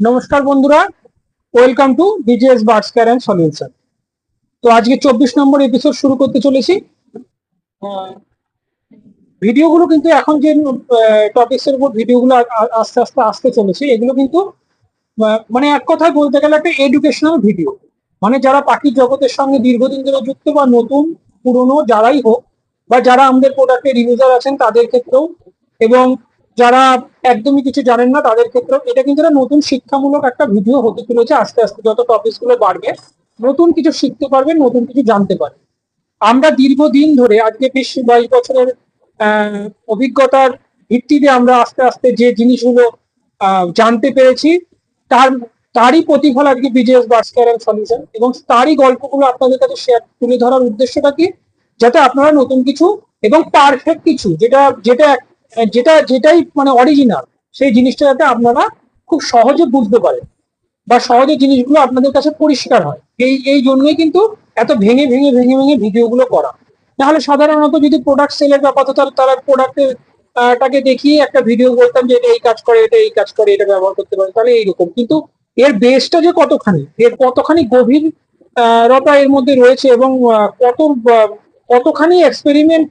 নমস্কার বন্ধুরা welcome to BJS birds care and solution তো আজকে চব্বিশ নম্বর এপিসোড শুরু করতে চলেছি। ভিডিওগুলো কিন্তু এখন যে টপিকস এর উপর ভিডিওগুলো আস্তে আস্তে আসতে চলেছে, এগুলো কিন্তু মানে এক কথায় বলতে গেলে একটা এডুকেশনাল ভিডিও মানে যারা পাখির জগতের সঙ্গে দীর্ঘদিন ধরে যুক্ত বা নতুন, পুরনো, যারাই হোক, বা যারা আমাদের প্রোডাক্টের ইউজার আছেন, তাদের ক্ষেত্রেও, এবং যারা একদমই কিছু জানেন না তাদের ক্ষেত্রেও এটা কিন্তু একটা নতুন শিক্ষামূলক একটা ভিডিও হতে চলেছে আস্তে আস্তে যত টপিকসগুলো বাড়বে, নতুন কিছু শিখতে পারবেন নতুন কিছু জানতে পারবেন আমরা দীর্ঘদিন ধরে, আজকে বিশ বাইশ বছরের অভিজ্ঞতার ভিত্তিতে আমরা আস্তে আস্তে যে জিনিসগুলো জানতে পেরেছি, তার, তারই প্রতিফল আজকে বিজেএস বাস্কার অ্যান্ড সলিউশন এবং তারই গল্পগুলো আপনাদের কাছে শেয়ার তুলে ধরার উদ্দেশ্যটা কি? যাতে আপনারা নতুন কিছু এবং পারফেক্ট কিছু, যেটা যেটা যেটা, যেটাই মানে অরিজিনাল সেই জিনিসটা যাতে আপনারা খুব সহজে বুঝতে পারেন বা সহজে জিনিসগুলো আপনাদের কাছে পরিষ্কার হয়। এই এই জন্যই কিন্তু এত ভেঙে ভেঙে ভেঙে ভেঙে ভিডিওগুলো করা। নাহলে সাধারণত যদি প্রোডাক্ট সেলের হতো, তাহলে তারা প্রোডাক্টের টাকে দেখিয়ে একটা ভিডিও বলতাম যে এটা এই কাজ করে, এটা এই কাজ করে, এটা ব্যবহার করতে পারে, তাহলে এইরকম। কিন্তু এর বেসটা যে কতখানি, এর কতখানি গভীর রতা এর মধ্যে রয়েছে এবং কত কতখানি এক্সপেরিমেন্ট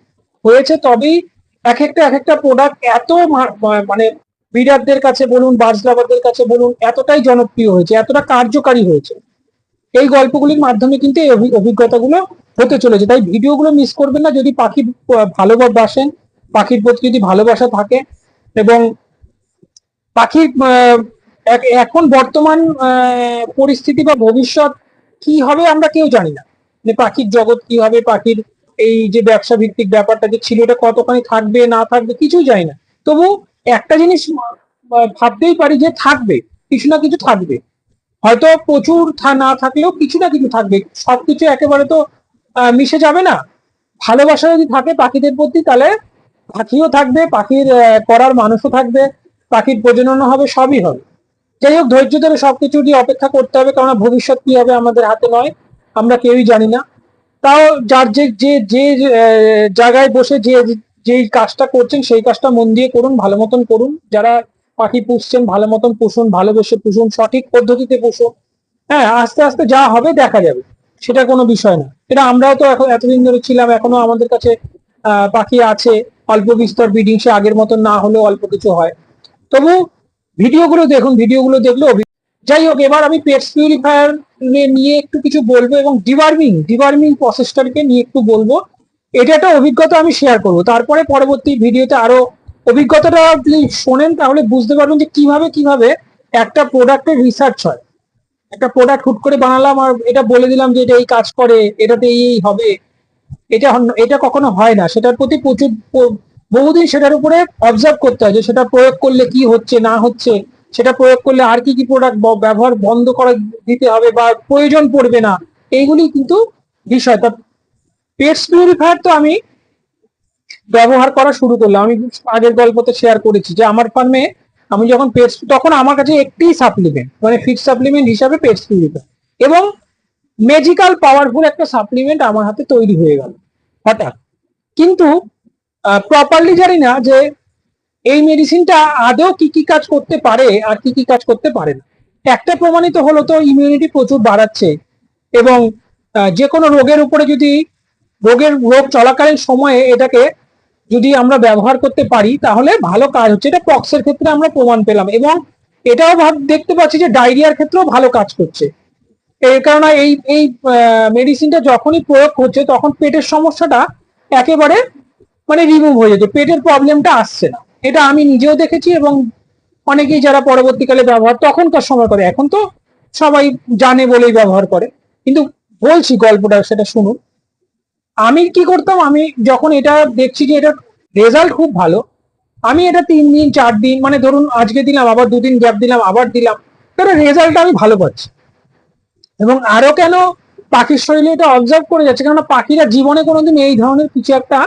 হয়েছে তবেই এক একটা এক একটা প্রোডাক্ট এত মানে বিডারদের কাছে বলুন লাভারদের কাছে বলুন, এতটাই জনপ্রিয় হয়েছে, এতটা কার্যকারী হয়েছে। এই গল্পগুলির মাধ্যমে কিন্তু এই অভি- অভিজ্ঞতাগুলো হতে চলেছে। তাই ভিডিওগুলো মিস করবেন না, যদি পাখি ভালোবাসেন, পাখির প্রতি যদি ভালোবাসা থাকে এবং এক- এখন বর্তমান পরিস্থিতি বা ভবিষ্যৎ কি হবে আমরা কেউ জানি না। পাখির জগৎ কি হবে, পাখির এই যে ব্যবসা ভিত্তিক ব্যাপারটা যে ছিল, এটা কতখানি থাকবে, না থাকবে, কিছুই জানি না। তবু একটা জিনিস ভাবতেই পারি যে থাকবে, কিছু না কিছু থাকবে। হয়তো প্রচুর না থাকলেও কিছু না কিছু থাকবে। সবকিছু একেবারে তো মিশে যাবে না। ভালোবাসা যদি থাকে পাখিদের প্রতি, তাহলে পাখিও থাকবে, পাখির করার মানুষও থাকবে, পাখির প্রজনন হবে, সবই হবে। যাই হোক, ধৈর্য ধরে সবকিছু দিয়ে অপেক্ষা করতে হবে কারণ ভবিষ্যৎ কি হবে আমাদের হাতে নয়, আমরা কেউই জানি না। তাও যার যে যে যে জায়গায় বসে যে, যেই কাজটা করছেন, সেই কাজটা মন দিয়ে করুন, ভালো মতন করুন। যারা পাখি পুষছেন, ভালো মতন পুষুন, ভালোবেসে পুষুন, সঠিক পদ্ধতিতে পুষুন। হ্যাঁ আস্তে আস্তে যা হবে দেখা যাবে। সেটা কোনো বিষয় না। এটা আমরাও তো এখন এতদিন ধরে ছিলাম, এখনও আমাদের কাছে পাখি আছে। অল্প বিস্তর ব্রিডিং সে আগের মতন না হলেও অল্প কিছু হয়। তবু ভিডিওগুলো দেখুন, ভিডিওগুলো দেখলে যাই হোক এবার আমি পেটস পিউরিফায়ার নিয়ে একটু কিছু বলব এবং ডিওয়ার্মিং ডিওয়ার্মিং প্রসেসটাকে নিয়ে একটু বলব। এটা একটা অভিজ্ঞতা আমি শেয়ার করব। তারপরে পরবর্তী ভিডিওতে আরও অভিজ্ঞতাটা আপনি শোনেন, তাহলে বুঝতে পারবেন যে কীভাবে কীভাবে একটা প্রোডাক্টের রিসার্চ হয়। একটা প্রোডাক্ট হুট করে বানালাম আর এটা বলে দিলাম যে এটা এই কাজ করে, এটাতে এই হবে। এটা এটা কখনো হয় না। সেটার প্রতি প্রচুর বহুদিন সেটার উপরে অবজার্ভ করতে হয় যে সেটা প্রয়োগ করলে কি হচ্ছে, না হচ্ছে। সেটা প্রয়োগ করলে আর কি কি প্রোডাক্ট ব্যবহার বন্ধ করা দিতে হবে বা প্রয়োজন পড়বে না এইগুলি কিন্তু বিষয়। তা পেটস পিউরিফায়ার তো আমি ব্যবহার করা শুরু করলাম। আমি আগের গল্পতে শেয়ার করেছি যে আমার ফার্মে আমি যখন পেটস তখন আমার কাছে একটি সাপ্লিমেন্ট মানে ফিক্স সাপ্লিমেন্ট হিসাবে পেটস পিউরিফায়ার এবং ম্যাজিক্যাল পাওয়ারফুল একটা সাপ্লিমেন্ট আমার হাতে তৈরি হয়ে গেল, হঠাৎ। কিন্তু প্রপারলি জানি না যে এই মেডিসিনটা আদৌ কি কি কাজ করতে পারে আর কি কি কাজ করতে পারে না? একটা প্রমাণিত হলো তো ইমিউনিটি প্রচুর বাড়াচ্ছে এবং যে কোনো রোগের উপরে যদি, রোগের রোগ চলাকালীন সময়ে এটাকে যদি আমরা ব্যবহার করতে পারি, তাহলে ভালো কাজ হচ্ছে। এটা পক্সের ক্ষেত্রে আমরা প্রমাণ পেলাম এবং এটাও দেখতে পাচ্ছি যে ডায়রিয়ার ক্ষেত্রেও ভালো কাজ করছে। এর কারণে এই এই মেডিসিনটা যখনই প্রয়োগ হচ্ছে, তখন পেটের সমস্যাটা একেবারে মানে রিমুভ হয়ে যেত পেটের প্রবলেমটা আসছে না। এটা আমি নিজেও দেখেছি এবং অনেকেই যারা পরবর্তীকালে ব্যবহার, তখনকার সময় করে, এখন তো সবাই জানে বলেই ব্যবহার করে। কিন্তু বলছি গল্পটা, সেটা শুনুন। আমি কি করতাম, আমি যখন এটা দেখছি যে এটা রেজাল্ট খুব ভালো, আমি এটা তিন দিন, চার দিন মানে ধরুন আজকে দিলাম, আবার দুদিন গ্যাপ দিলাম, আবার দিলাম, তাহলে রেজাল্ট আমি ভালো পাচ্ছি। এবং আরও কেন পাখির শরীরে এটা অবজার্ভ করে যাচ্ছে, কেননা পাখিরা জীবনে কোনোদিন এই ধরনের কিছু একটা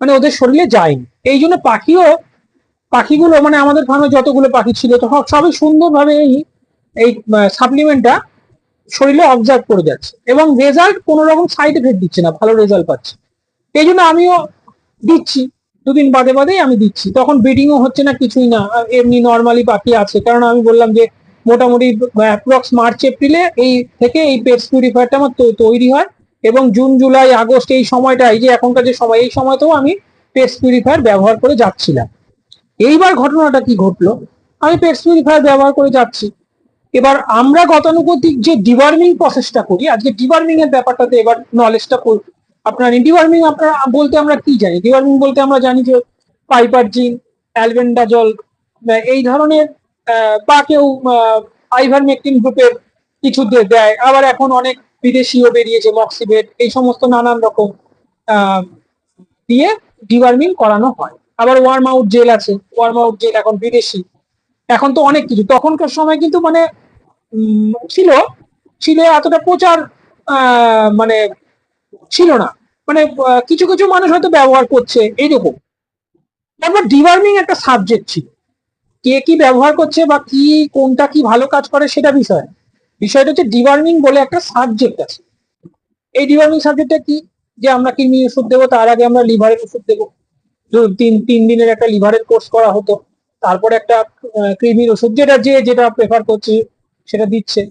মানে ওদের শরীরে যায়নি। এই জন্য পাখিও পাখিগুলো মানে আমাদের ফার্মে যতগুলো পাখি ছিল, তো সবই সুন্দরভাবে এই এই সাপ্লিমেন্টটা শরীরে অবজার্ভ করে যাচ্ছে। এবং রেজাল্ট কোনো রকম সাইড এফেক্ট দিচ্ছে না, ভালো রেজাল্ট পাচ্ছে। এই জন্য আমিও দিচ্ছি। দুদিন বাদে বাদেই আমি দিচ্ছি। তখন ব্রিডিংও হচ্ছে না, কিছুই না। এমনি নর্মালি পাখি আছে। কারণ আমি বললাম যে, মোটামুটি অ্যাপ্রক্স মার্চ এপ্রিলে এই থেকে এই পেটস পিউরিফায়ারটা আমার তৈরি হয়। এবং জুন জুলাই আগস্ট এই সময়টা, এই যে এখনকার যে সময়, এই সময়তেও আমি পেটস পিউরিফায়ার ব্যবহার করে যাচ্ছিলাম। এইবার ঘটনাটা কি ঘটলো? আমি পেটস পিউরিফায়ার ব্যবহার করে যাচ্ছি। এবার আমরা গতানুগতিক যে ডিওয়ার্মিং প্রসেসটা করি, আজকে ডিওয়ার্মিং এর ব্যাপারটাতে এবার নলেজটা আপনার ডিওয়ার্মিং আপনারা বলতে আমরা কি জানি? ডিওয়ার্মিং বলতে আমরা জানি যে পাইপার পাইপারজিন অ্যালবেন্ডাজল এই ধরনের বা কেউ আইভারমেকটিন গ্রুপের কিছু দেয়। আবার এখন অনেক বিদেশিও বেরিয়েছে মক্সিবেট এই সমস্ত নানান রকম দিয়ে ডিওয়ার্মিং করানো হয়। আবার ওয়ার্ম আউট জেল আছে। ওয়ার্ম আউট জেল এখন বিদেশি। এখন তো অনেক কিছু। তখনকার সময় কিন্তু মানে ছিল ছিল এতটা প্রচার মানে ছিল না। মানে কিছু কিছু মানুষ হয়তো ব্যবহার করছে, এইরকম। তারপর ডিভার্মিং একটা সাবজেক্ট ছিল। কে কি ব্যবহার করছে বা কি, কোনটা কি ভালো কাজ করে সেটা বিষয়। বিষয়টা হচ্ছে ডিভার্মিং বলে একটা সাবজেক্ট আছে। এই ডিভার্মিং সাবজেক্টটা কি? যে আমরা কৃমি ওষুধ দেবো, তার আগে আমরা লিভারের ওষুধ দেবো। তিন তিন দিনের একটা লিভারের কোর্স করা হতো, তারপরে একটা কৃমির ওষুধ যেটা যে, যেটা প্রেফার করছে, সেটা দিচ্ছে।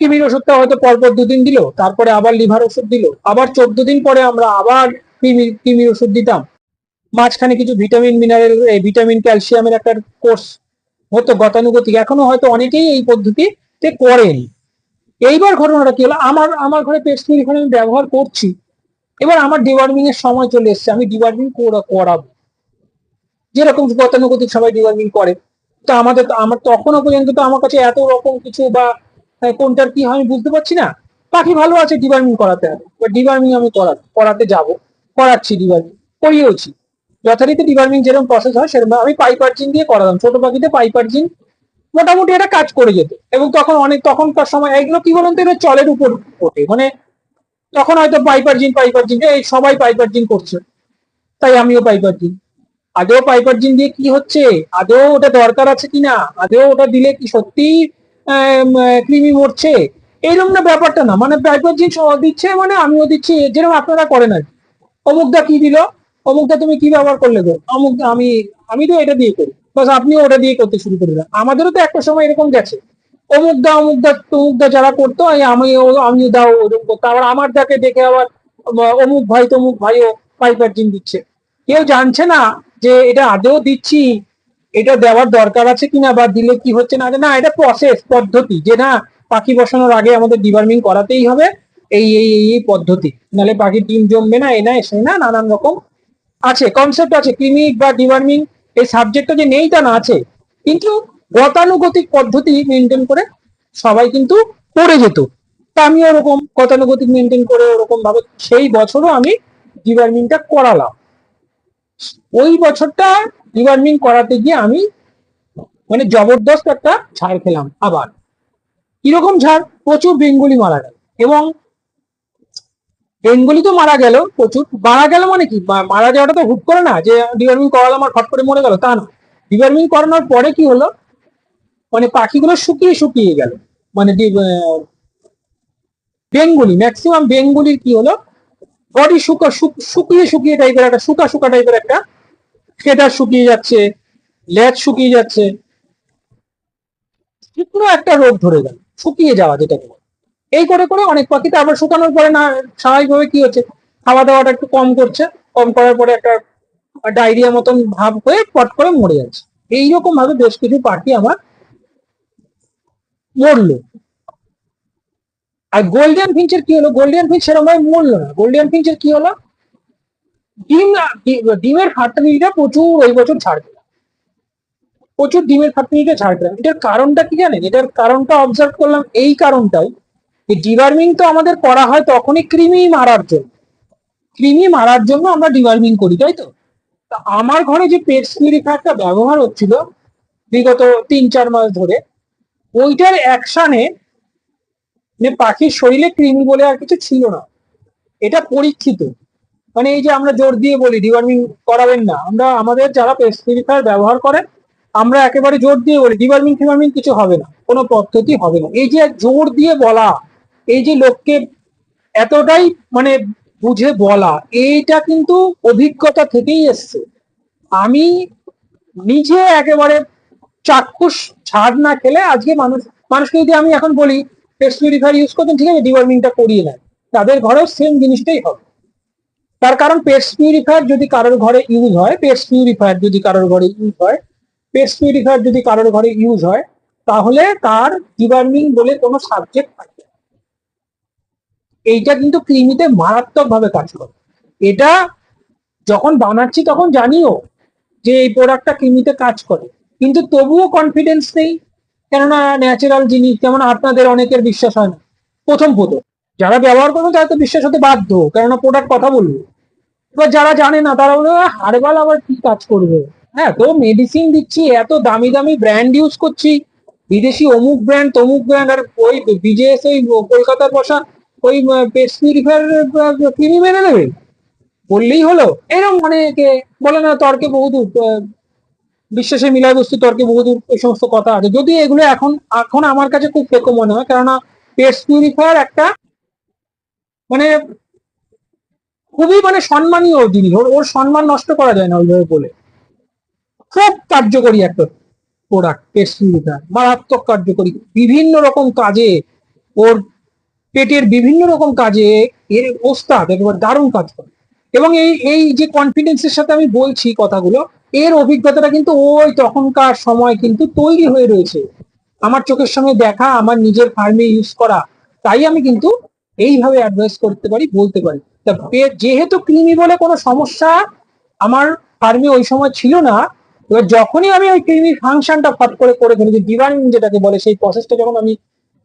কৃমির ওষুধটা হয়তো পরপর দুদিন দিল, তারপরে আবার লিভার ওষুধ দিল, আবার চোদ্দ দিন পরে আমরা আবার কৃমির কৃমির ওষুধ দিতাম। মাঝখানে কিছু ভিটামিন মিনারেল ভিটামিন ক্যালসিয়ামের একটা কোর্স হতো গতানুগতিক, এখনও হয়তো অনেকেই এই পদ্ধতিতে করেন। এইবার ঘটনাটা কি হলো? আমার আমার ঘরে পেস্ট আমি ব্যবহার করছি। এবার আমার ডিওয়ার্মিং এর সময় চলে এসেছে, আমি ডিওয়ার্মিং করাবো। যেরকম গতানুগতিক সবাই ডিওয়ার্মিং করে। তো আমাদের আমার তখনও পর্যন্ত তো আমার কাছে এত রকম কিছু বা কোনটার কি হয় আমি বুঝতে পারছি না। পাখি ভালো আছে ডিওয়ার্মিং করাতে হবে। ডিওয়ার্মিং আমি করা, করাতে যাব। করাচ্ছি ডিওয়ার্মিং করিয়েওছি। যথারীতি ডিওয়ার্মিং যেরকম প্রসেস হয় সেরকম, আমি পাইপারজিন দিয়ে করালাম। ছোট পাখিতে পাইপারজিন মোটামুটি এটা কাজ করে যেত। এবং তখন অনেক, তখনকার সময় এগুলো কি বলুন তো এটা চলের উপর ওঠে। মানে তখন হয়তো পাইপারজিন পাইপারজিন এই সবাই পাইপারজিন করছে। তাই আমিও পাইপারজিন আদৌ পাইপারজিন দিয়ে কি হচ্ছে? আদেও ওটা দরকার আছে কিনা? আদেও ওটা দিলে কি সত্যি কৃমি মরছে? এইরকম না ব্যাপারটা না। মানে পাইপারজিন দিচ্ছে মানে আমিও দিচ্ছি, যেরকম আপনারা করেন আর। অমুকদা কি দিল? অমুকদা তুমি কি ব্যবহার করলে গো? অমুক আমি আমি তো এটা দিয়ে করি। বাস আপনিও ওটা দিয়ে করতে শুরু করে আমাদেরও তো একটা সময় এরকম গেছে। অমুকদা অমুকদা তমুকদা যারা করতো এই আমিও আমিও দাও, ওরকম করতো। আবার আমার দাকে দেখে আবার অমুক ভাই, তমুক ভাইও পাইপারজিন দিচ্ছে। কেউ জানছে না যে এটা আদেও দিচ্ছি, এটা দেওয়ার দরকার আছে কিনা বা দিলে কি হচ্ছে না না, এটা প্রসেস পদ্ধতি। যে না, পাখি বসানোর আগে আমাদের ডিওয়ার্মিং করাতেই হবে, এই এই এই পদ্ধতি। নাহলে পাখির ডিম জমবে না এ না এসে না, নানান রকম আছে কনসেপ্ট আছে ক্লিনিক বা ডিওয়ার্মিং এই সাবজেক্টটা যে নেই তা না আছে। কিন্তু গতানুগতিক পদ্ধতি মেনটেন করে সবাই কিন্তু করে যেত। তা আমি ওরকম গতানুগতিক মেনটেন করে ওরকম ভাবে সেই বছরও আমি ডিওয়ার্মিংটা করালাম। ওই বছরটা ডিওয়ার্মিং করাতে গিয়ে আমি মানে জবরদস্ত একটা ঝাড় খেলাম আবার। কীরকম ঝাড়? প্রচুর বেঙ্গলি মারা গেল এবং বেঙ্গলি তো মারা গেল প্রচুর। মারা গেল মানে কি? মারা যাওয়াটা তো হুট করে না যে ডিওয়ার্মিং করালাম আর ফট করে মরে গেল তা না ডিওয়ার্মিং করানোর পরে কি হলো? মানে পাখিগুলো শুকিয়ে শুকিয়ে গেল। মানে বেঙ্গলি ম্যাক্সিমাম বেঙ্গলির কি হলো? বডি শুকা শুকিয়ে শুকিয়ে টাইপের একটা, শুকা শুকা টাইপের একটা ফেদার শুকিয়ে যাচ্ছে, লেজ শুকিয়ে যাচ্ছে। শুকনো একটা রোগ ধরে গেল, শুকিয়ে যাওয়া যেটাকে। এই করে করে অনেক পাখি তারপর শুকানোর পরে না, স্বাভাবিকভাবে কি হচ্ছে? খাওয়া দাওয়াটা একটু কম করছে, কম করার পরে একটা ডায়রিয়া মতন ভাব হয়ে পট করে মরে যাচ্ছে। এইরকম ভাবে বেশ কিছু পাখি আমার মরলো। আর গোল্ডেন ফিঞ্চের কি হলো? গোল্ডেন ফিঞ্চ সেরকম ভাবে মরলো না। গোল্ডেন ফিঞ্চের কি হলো? ডিম ডিমের ফার্টিলিটিটা প্রচুর ওই বছর ছাড় দিল প্রচুর ডিমের ফার্টিলিটিটা ছাড় দিলাম এটার কারণটা কি জানেন? এটার কারণটা অবজার্ভ করলাম এই কারণটাই যে ডিওয়ার্মিং তো আমাদের করা হয় তখনই কৃমি মারার জন্য। কৃমি মারার জন্য আমরা ডিওয়ার্মিং করি, তাই তো? আমার ঘরে যে পেটস পিউরিফায়ারটা ব্যবহার হচ্ছিল বিগত তিন চার মাস ধরে ওইটার অ্যাকশনে মানে পাখির শরীরে কৃমি বলে আর কিছু ছিল না। এটা পরীক্ষিত। মানে এই যে আমরা জোর দিয়ে বলি ডিওয়ার্মিং করাবেন না। আমরা, আমাদের যারা পেস্ট ব্যবহার করেন আমরা একেবারে জোর দিয়ে বলি ডিওয়ার্মিং ফিওয়ার্মিং কিছু হবে না। কোনো পদ্ধতি হবে না। এই যে জোর দিয়ে বলা, এই যে লোককে এতটাই মানে বুঝে বলা, এইটা কিন্তু অভিজ্ঞতা থেকেই এসছে। আমি নিজে একেবারে চাক্ষুষ ছাড় না খেলে আজকে মানুষ, মানুষকে যদি আমি এখন বলি পেস্ট পিউরিফায়ার ইউজ করতেন ঠিক আছে ডিওয়ার্মিংটা করিয়ে নেয় তাদের ঘরেও সেম জিনিসটাই হবে। তার কারণ পেস্ট পিউরিফায়ার যদি কারোর ঘরে ইউজ হয় পেস্ট পিউরিফায়ার যদি কারোর ঘরে ইউজ হয় পেস্ট পিউরিফায়ার যদি কারোর ঘরে ইউজ হয়, তাহলে তার ডিওয়ার্মিং বলে কোনো সাবজেক্ট থাকবে না। এইটা কিন্তু কৃমিতে মারাত্মক ভাবে কাজ করে। এটা যখন বানাচ্ছি তখন জানিও যে এই প্রোডাক্টটা কৃমিতে কাজ করে। কিন্তু তবুও কনফিডেন্স নেই। কেননা ন্যাচারাল জিনিস যেমন আপনাদের অনেকের বিশ্বাস হয় না। প্রথম প্রথম যারা ব্যবহার করবে তারা তো বিশ্বাস হতে বাধ্য কেননা প্রোডাক্ট কথা বলবে। এবার যারা জানে না তারা বলবে হারবাল আবার কি কাজ করবে? হ্যাঁ তো মেডিসিন দিচ্ছি এত দামি দামি ব্র্যান্ড ইউজ করছি। বিদেশি অমুক ব্র্যান্ড তমুক ব্র্যান্ড আর ওই বিজেএস ওই কলকাতার বসা ওই পেস্ট পিউরিফায়ার ক্রিমি মেনে নেবে বললেই হলো। এরকম অনেকে বলে না তর্কে আহ, বিশ্বাসে মিলায় বস্তু, তর্কে বহুদূর, এই সমস্ত কথা আছে। যদি এগুলো এখন এখন আমার কাছে খুব ফেকো মনে হয়, কেননা পেস্ট পিউরিফায়ার একটা মানে খুবই মানে সম্মানীয় জিনিস। ওর ওর সম্মান নষ্ট করা যায় না ওইভাবে বলে। খুব কার্যকরী একটা প্রোডাক্ট পেস্ট পিউরিফায়ার মারাত্মক কার্যকরী। বিভিন্ন রকম কাজে ওর পেটের বিভিন্ন রকম কাজে এর ওস্তাদ একেবারে দারুণ কাজ করে। এবং এই এই যে কনফিডেন্সের সাথে আমি বলছি কথাগুলো এর অভিজ্ঞতাটা কিন্তু ওই তখনকার সময় কিন্তু তৈরি হয়ে রয়েছে। আমার চোখের সঙ্গে দেখা, আমার নিজের ফার্মে ইউজ করা, তাই আমি কিন্তু এইভাবে অ্যাডভাইস করতে পারি, বলতে পারি। তা যেহেতু কৃমি বলে কোনো সমস্যা আমার ফার্মে ওই সময় ছিল না, এবার যখনই আমি ওই কৃমির ফাংশনটা ফট করে করে ফেলেছি ডিভাইনিং যেটাকে বলে, সেই প্রসেসটা যখন আমি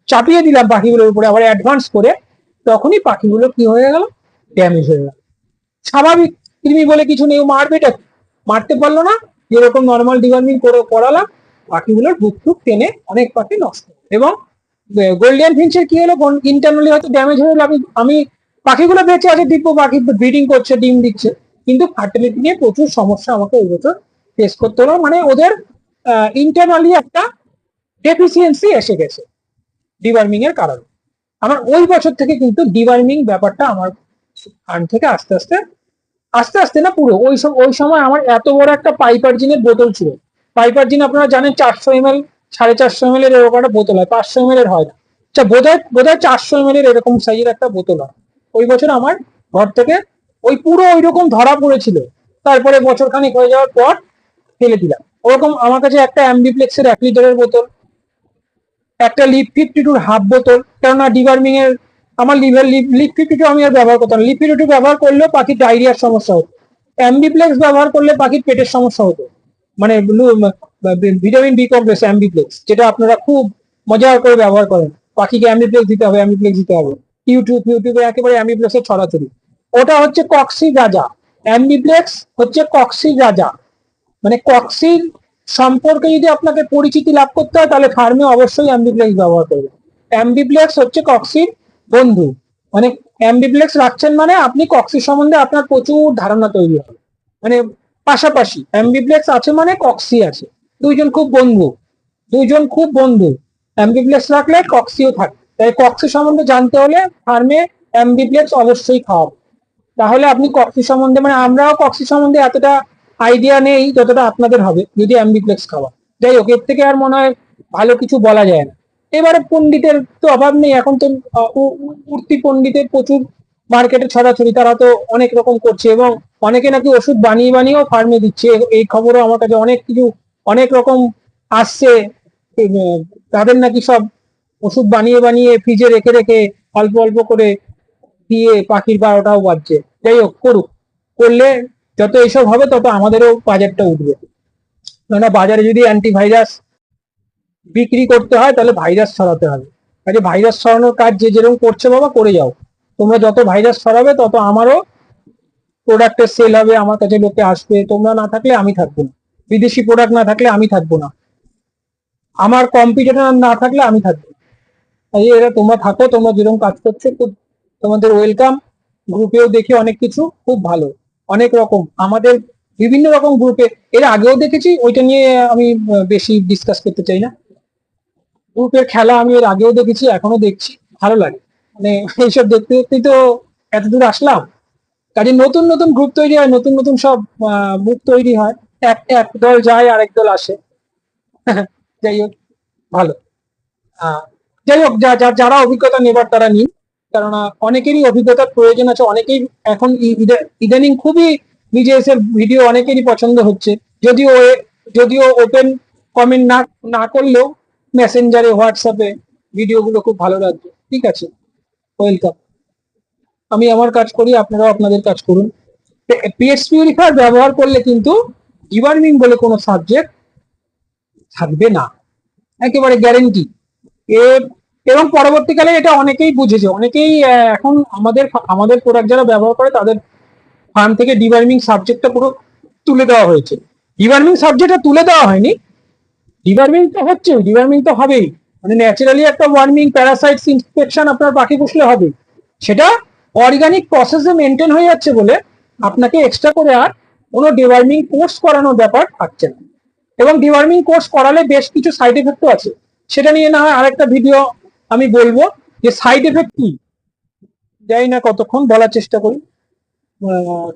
চাপিয়ে দিলাম পাখিগুলোর উপরে, আবার অ্যাডভান্স করে, তখনই পাখিগুলো কি হয়ে গেল? ড্যামেজ হয়ে গেল। স্বাভাবিক কৃমি বলে কিছু নেই মারবেটা? মারতে পারল না। যেরকম নর্মাল ডিভার্মিং করে করালাম পাখিগুলোর বুক টুক টেনে অনেক পাখি নষ্ট এবং গোল্ডেন ফিঞ্চের কি হলো? ইন্টারনালি হয়তো ড্যামেজ হয়ে গেলো। আমি আমি পাখিগুলো বেঁচে আছে দিব্য পাখি ব্রিডিং করছে, ডিম দিচ্ছে। কিন্তু ফার্টিলিটি নিয়ে প্রচুর সমস্যা আমাকে ওই বছর ফেস করতে হলো। মানে ওদের ইন্টারনালি একটা ডেফিসিয়েন্সি এসে গেছে ডিওয়ার্মিং এর কারণে। আমার ওই বছর থেকে কিন্তু ডিওয়ার্মিং ব্যাপারটা আমার ফার্ম থেকে আস্তে আস্তে আস্তে আস্তে না পুরো? ওই ওই সময় আমার এত বড় একটা পাইপার জিনের বোতল ছিল। পাইপার জিন আপনারা জানেন চারশো এম এল সাড়ে চারশো এম এল এর এরকম একটা বোতল হয়। পাঁচশো এম এল এর হয় না। আচ্ছা বোধ হয় চারশো এম এল এর এরকম সাইজের একটা বোতল হয়। ওই বছর আমার ঘর থেকে ওই পুরো ওই রকম ধরা পড়েছিল। তারপরে বছর খানিক হয়ে যাওয়ার পর ফেলে দিলাম। ওরকম আমার কাছে একটা অ্যাম্বিপ্লেক্সের এক লিটারের বোতল, একটা লিপ ফিফটি টুর হাফ বোতল, কেননা ডিভার্মিং এর আমার লিভার টু আমি আর ব্যবহার করতাম টু ব্যবহার করলেও পাখির ডায়রিয়ার সমস্যা হতো। অ্যাম্বিপ্লেক্স ব্যবহার করলে পাখির পেটের সমস্যা হতো। মানে ভিটামিন বি কমপ্লেক্স, অ্যাম্বিপ্লেক্স, যেটা আপনারা খুব মজা করে ব্যবহার করেন। পাখিকে অ্যাম্বিপ্লেক্স দিতে হবে, অ্যাম্বিপ্লেক্স দিতে হবে। ইউটিউব, ইউটিউবে একেবারে অ্যাম্বিপ্লেক্সের ছড়াছড়ি। ওটা হচ্ছে কক্সি রাজা অ্যাম্বিপ্লেক্স হচ্ছে কক্সি রাজা মানে কক্সির সম্পর্কে যদি আপনাকে পরিচিতি লাভ করতে হয়, তাহলে ফার্মে অবশ্যই অ্যাম্বিপ্লেক্স ব্যবহার করবে অ্যাম্বিপ্লেক্স হচ্ছে কক্সির বন্ধু মানে অ্যাম্বিপ্লেক্স রাখছেন মানে আপনি কক্সির সম্বন্ধে আপনার প্রচুর ধারণা তৈরি হবে। মানে পাশাপাশি অ্যাম্বিপ্লেক্স আছে মানে কক্সি আছে। দুইজন খুব বন্ধু, দুইজন খুব বন্ধু। অ্যাম্বিপ্লেক্স রাখলে কক্সিও থাকে। তাই কক্সি সম্বন্ধে জানতে হলে ফার্মে অ্যাম্বিপ্লেক্স অবশ্যই খাওয়াবো। তাহলে আপনি কক্সি সম্বন্ধে মানে আমরাও কক্সি সম্বন্ধে এতটা আইডিয়া নেই যতটা আপনাদের হবে, যদি অ্যাম্বিপ্লেক্স খাওয়া। যাই হোক, এর থেকে আর মনে হয় ভালো কিছু বলা যায় না। এবারে পণ্ডিতের তো অভাব নেই এখন তো আহ, উ- উ- উঠতি পণ্ডিতের প্রচুর মার্কেটে ছড়াছড়ি তারা তো অনেক রকম করছে এবং অনেকে নাকি ওষুধ বানিয়ে বানিয়েও ফার্মে দিচ্ছে। এই খবরও আমার কাছে অনেক কিছু অনেক রকম আসছে তাদের নাকি সব ওষুধ বানিয়ে বানিয়ে ফ্রিজে রেখে রেখে অল্প অল্প করে দিয়ে পাখির বারোটাও বাজছে যাই হোক করুক। করলে যত এইসব হবে তত আমাদেরও বাজারটা উঠবে। কেননা বাজারে যদি অ্যান্টিভাইরাস বিক্রি করতে হয়, তাহলে ভাইরাস ছড়াতে হবে। কাজে ভাইরাস ছড়ানোর কাজ যে যেরকম করছে বাবা, করে যাও। তোমরা যত ভাইরাস ছড়াবে, তত আমারও প্রোডাক্টের সেল হবে, আমার কাছে লোকে আসবে। তোমরা না থাকলে আমি থাকব না। বিদেশি প্রোডাক্ট না থাকলে আমি থাকব না। আমার কম্পিটিটর না থাকলে আমি থাকব এরা তোমরা থাকো, তোমরা যেরকম কাজ করছ, খুব তোমাদের ওয়েলকাম গ্রুপেও দেখি অনেক কিছু, খুব ভালো। অনেক রকম। আমাদের বিভিন্ন রকম গ্রুপে এর আগেও দেখেছি, ওইটা নিয়ে আমি বেশি ডিসকাস করতে চাই না। গ্রুপের খেলা আমি এর আগেও দেখেছি, এখনও দেখছি, ভালো লাগে। মানে এইসব দেখতে দেখতেই তো এত দূর আসলাম। কাজে নতুন নতুন গ্রুপ তৈরি হয়, নতুন নতুন সব মুখ তৈরি হয়। এক এক দল যায়, আরেক দল আসে। যাই হোক, ভালো। যাই হোক যারা অভিজ্ঞতা নেবার তারা নিন। কেননা অনেকেরই অভিজ্ঞতার প্রয়োজন আছে, অনেকেই এখন ইদানিং খুবই বিজেএস এর ভিডিও অনেকেরই পছন্দ হচ্ছে। যদিও যদিও ওপেন কমেন্ট না না করলেও মেসেঞ্জারে হোয়াটসঅ্যাপে ভিডিওগুলো খুব ভালো লাগবে। ঠিক আছে? ওয়েলকাম আমি আমার কাজ করি, আপনারাও আপনাদের কাজ করুন। পিএস পিউরিফায়ার ব্যবহার করলে কিন্তু ডিওয়ার্মিং বলে কোনো সাবজেক্ট থাকবে না। একেবারে গ্যারেন্টি এবং পরবর্তীকালে এটা অনেকেই বুঝেছে। অনেকেই এখন আমাদের আমাদের প্রোডাক্ট যারা ব্যবহার করে, তাদের ফার্ম থেকে ডিওয়ার্মিং সাবজেক্টটা পুরো তুলে দেওয়া হয়েছে। ডিওয়ার্মিং সাবজেক্টটা তুলে দেওয়া হয়নি। ডিওয়ার্মিং তো হচ্ছে ডিওয়ার্মিং তো হবেই। মানে ন্যাচারালি একটা ওয়ার্মিং প্যারাসাইটস ইনফেকশন আপনার পাখি পুষলে হবে। সেটা অর্গানিক প্রসেসে মেনটেন হয়ে যাচ্ছে বলে আপনাকে এক্সট্রা করে আর কোনো ডিওয়ার্মিং কোর্স করানোর ব্যাপার থাকছে না। এবং ডিওয়ার্মিং কোর্স করালে বেশ কিছু সাইড এফেক্টও আছে। সেটা নিয়ে না হয় আরেকটা ভিডিও আমি বলব যে সাইড এফেক্ট কি? জানি না কতক্ষণ, বলার চেষ্টা করি।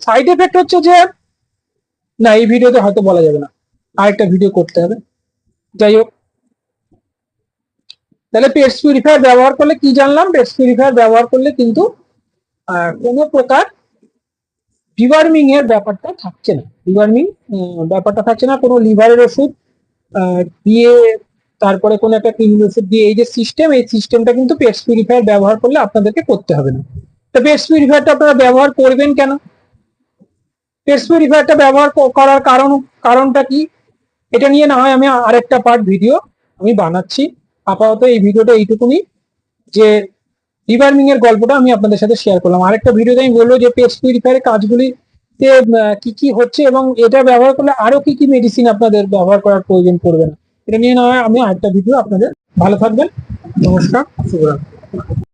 সাইড এফেক্ট হচ্ছে যে, না, এই ভিডিওতে হয়তো বলা যাবে না। আরেকটা ভিডিও করতে হবে। যাই হোক। তাহলে পেটস পিউরিফায়ার ব্যবহার করলে কি জানলাম? পেটস পিউরিফায়ার ব্যবহার করলে কিন্তু কোনো প্রকার ডিওয়ার্মিং এর ব্যাপারটা থাকছে না। ডিওয়ার্মিং ব্যাপারটা থাকছে না। কোনো লিভারের ওষুধ দিয়ে তারপরে কোনো একটা ক্রিমির ওষুধ দিয়ে এই যে সিস্টেম এই সিস্টেমটা কিন্তু পেটস পিউরিফায়ার ব্যবহার করলে আপনাদেরকে করতে হবে না। তো পেটস পিউরিফায়ারটা আপনারা ব্যবহার করবেন কেন? পেটস পিউরিফায়ারটা ব্যবহার করার কারণ, কারণটা কি? এটা নিয়ে না হয় আমি আরেকটা পার্ট ভিডিও আমি বানাচ্ছি। আপাতত এই ভিডিওটা এইটুকুনি। যে ডিবার্মিং এর গল্পটা আমি আপনাদের সাথে শেয়ার করলাম। আরেকটা ভিডিওতে আমি বলব যে পেস্ট পিউরিফায়ারের কাজগুলিতে কি কি হচ্ছে এবং এটা ব্যবহার করলে আরও কি কি মেডিসিন আপনাদের ব্যবহার করার প্রয়োজন পড়বে না। এটা নিয়ে না হয় আমি আরেকটা ভিডিও আপনাদের, ভালো থাকবেন। নমস্কার, শুভরাত্রি।